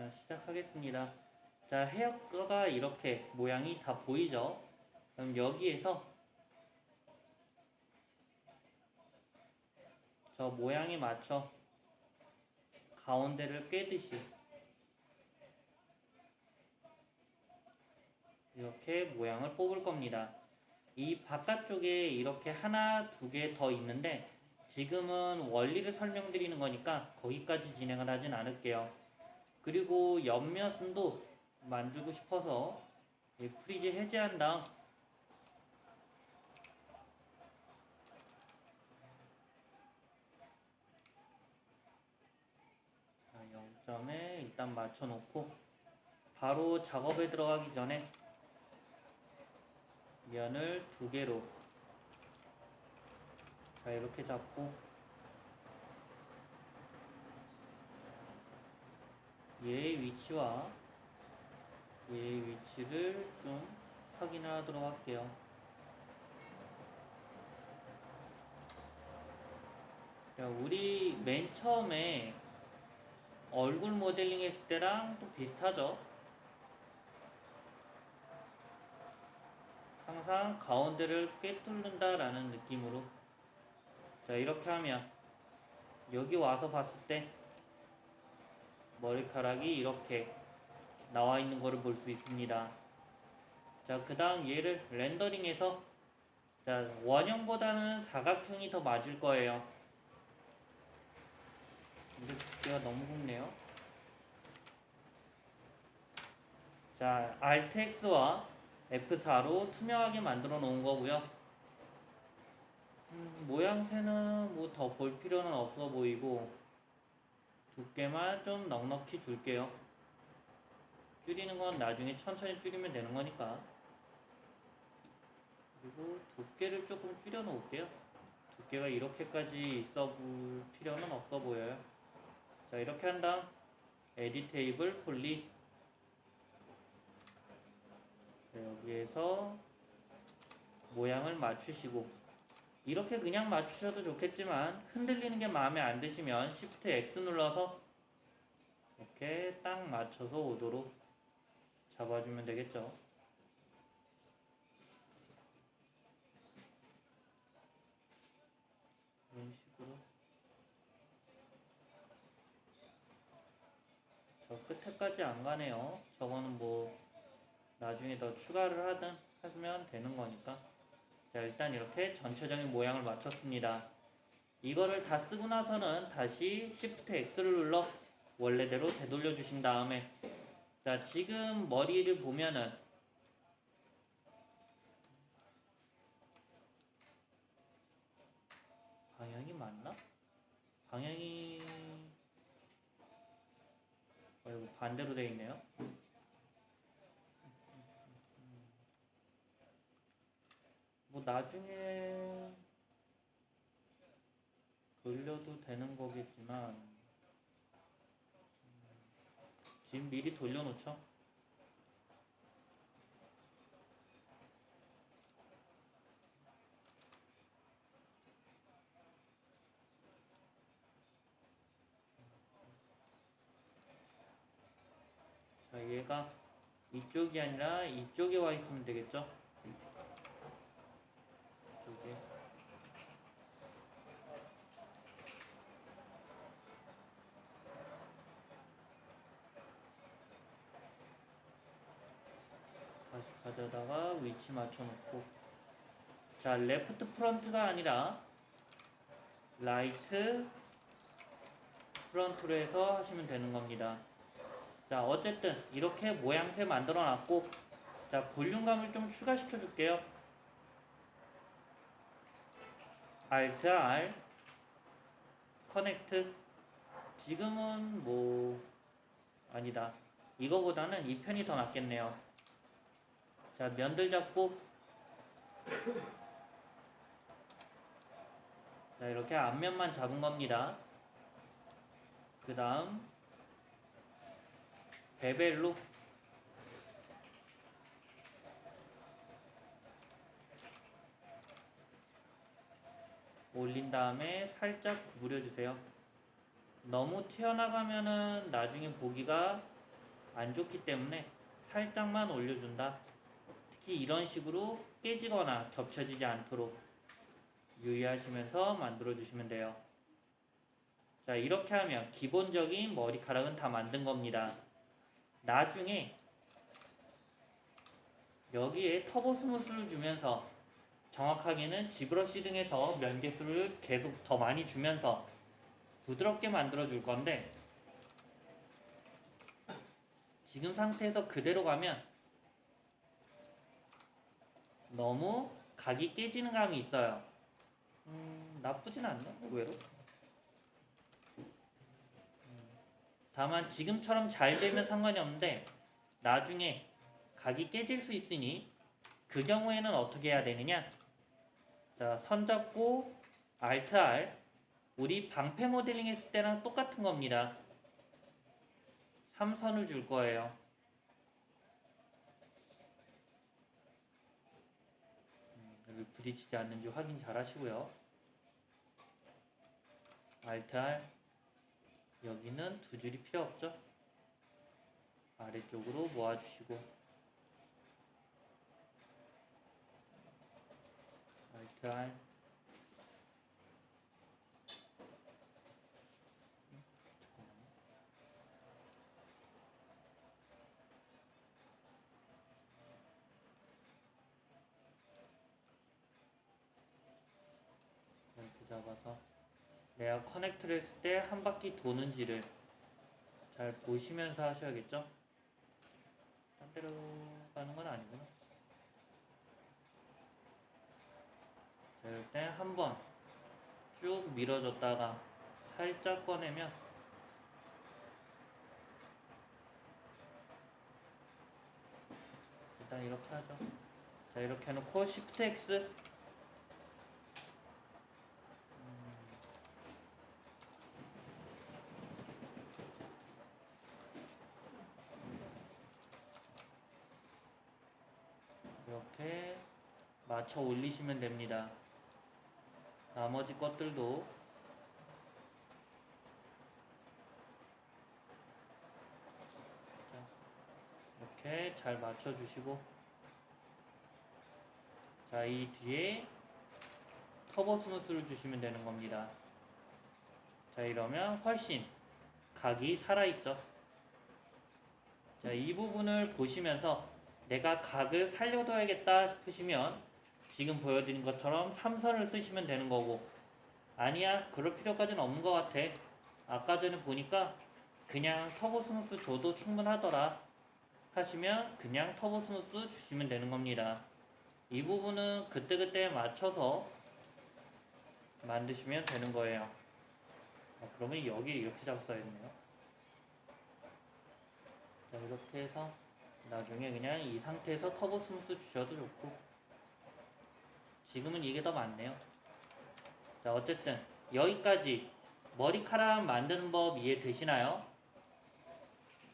자, 시작하겠습니다. 자, 헤어가 이렇게 모양이 다 보이죠? 그럼 여기에서 저 모양에 맞춰 가운데를 꿰듯이 이렇게 모양을 뽑을 겁니다. 이 바깥쪽에 이렇게 하나, 두 개 더 있는데 지금은 원리를 설명드리는 거니까 거기까지 진행을 하진 않을게요. 그리고 옆면도 만들고 싶어서 이 프리즈 해제한 다음 자, 0점에 일단 맞춰놓고 바로 작업에 들어가기 전에 면을 두 개로 자 이렇게 잡고 얘의 위치와 얘의 위치를 좀 확인하도록 할게요. 자, 우리 맨 처음에 얼굴 모델링 했을 때랑 또 비슷하죠? 항상 가운데를 꿰뚫는다라는 느낌으로 자 이렇게 하면 여기 와서 봤을 때 머리카락이 이렇게 나와 있는 것을 볼 수 있습니다. 자, 그 다음 얘를 렌더링해서 자, 원형보다는 사각형이 더 맞을 거예요. 근데 두께가 너무 굵네요. 자, Alt X와 F4로 투명하게 만들어 놓은 거고요. 음, 모양새는 뭐 더 볼 필요는 없어 보이고 두께만 좀 넉넉히 줄게요. 줄이는 건 나중에 천천히 줄이면 되는 거니까. 그리고 두께를 조금 줄여 놓을게요. 두께가 이렇게까지 있어 볼 필요는 없어 보여요. 자, 이렇게 한 다음 에디 테이블 폴리 네, 여기에서 모양을 맞추시고 이렇게 그냥 맞추셔도 좋겠지만 흔들리는 게 마음에 안 드시면 Shift X 눌러서 이렇게 딱 맞춰서 오도록 잡아주면 되겠죠. 이런 식으로 저 끝에까지 안 가네요. 저거는 뭐 나중에 더 추가를 하든 하면 되는 거니까. 자, 일단 이렇게 전체적인 모양을 맞췄습니다. 이거를 다 쓰고 나서는 다시 Shift X를 눌러 원래대로 되돌려 주신 다음에 자, 지금 머리를 보면은 방향이 맞나? 방향이 어, 이거 반대로 되어 있네요. 나중에 돌려도 되는 거겠지만 음, 지금 미리 돌려놓죠. 자, 얘가 이쪽이 아니라 이쪽에 와 있으면 되겠죠? 이쪽에. 다시 가져다가 위치 맞춰놓고. 자 레프트 프런트가 아니라 라이트 프런트로 해서 하시면 되는 겁니다. 자 어쨌든 이렇게 모양새 만들어 놨고 자 볼륨감을 좀 추가시켜 줄게요. Alt R 커넥트 지금은 뭐 아니다. 이거보다는 이 편이 더 낫겠네요 자 면들 잡고 자 이렇게 앞면만 잡은 겁니다 그 다음 베벨로 올린 다음에 살짝 구부려 주세요. 너무 튀어나가면은 나중에 보기가 안 좋기 때문에 살짝만 올려준다. 특히 이런 식으로 깨지거나 겹쳐지지 않도록 유의하시면서 만들어 주시면 돼요. 자, 이렇게 하면 기본적인 머리카락은 다 만든 겁니다. 나중에 여기에 터보 스무스를 주면서 정확하게는 지브러시 등에서 면개수를 계속 더 많이 주면서 부드럽게 만들어 줄 건데 지금 상태에서 그대로 가면 너무 각이 깨지는 감이 있어요. 음, 나쁘진 않네. 의외로. 음, 다만 지금처럼 잘 되면 상관이 없는데 나중에 각이 깨질 수 있으니 그 경우에는 어떻게 해야 되느냐? 자, 선 잡고 Alt R 우리 방패 모델링 했을 때랑 똑같은 겁니다. 3선을 줄 거예요. 음, 여기 부딪히지 않는지 확인 잘 하시고요. R 여기는 두 줄이 필요 없죠? 아래쪽으로 모아주시고 R 음, 잠깐만요. 이렇게 잡아서 내가 커넥트를 했을 때 한 바퀴 도는지를 잘 보시면서 하셔야겠죠? 딴 데로 가는 건 아니구나. 자, 이럴 때한 번 쭉 밀어줬다가 살짝 꺼내면 일단 이렇게 하죠. 자, 이렇게 해놓고 Shift X 이렇게 맞춰 올리시면 됩니다. 나머지 것들도 자, 이렇게 잘 맞춰 주시고 자, 이 뒤에 터보 스무스를 주시면 되는 겁니다. 자, 이러면 훨씬 각이 살아있죠. 자, 이 부분을 보시면서 내가 각을 살려둬야겠다 싶으시면 지금 보여드린 것처럼 삼선을 쓰시면 되는 거고 아니야 그럴 필요까지는 없는 것 같아. 아까 전에 보니까 그냥 터보 스무스 줘도 충분하더라 하시면 그냥 터보 스무스 주시면 되는 겁니다. 이 부분은 그때그때 맞춰서 만드시면 되는 거예요. 어, 그러면 여기 이렇게 잡았어야겠네요. 자 이렇게 해서 나중에 그냥 이 상태에서 터보 스무스 주셔도 좋고 지금은 이게 더 많네요 자 어쨌든 여기까지 머리카락 만드는 법 이해되시나요?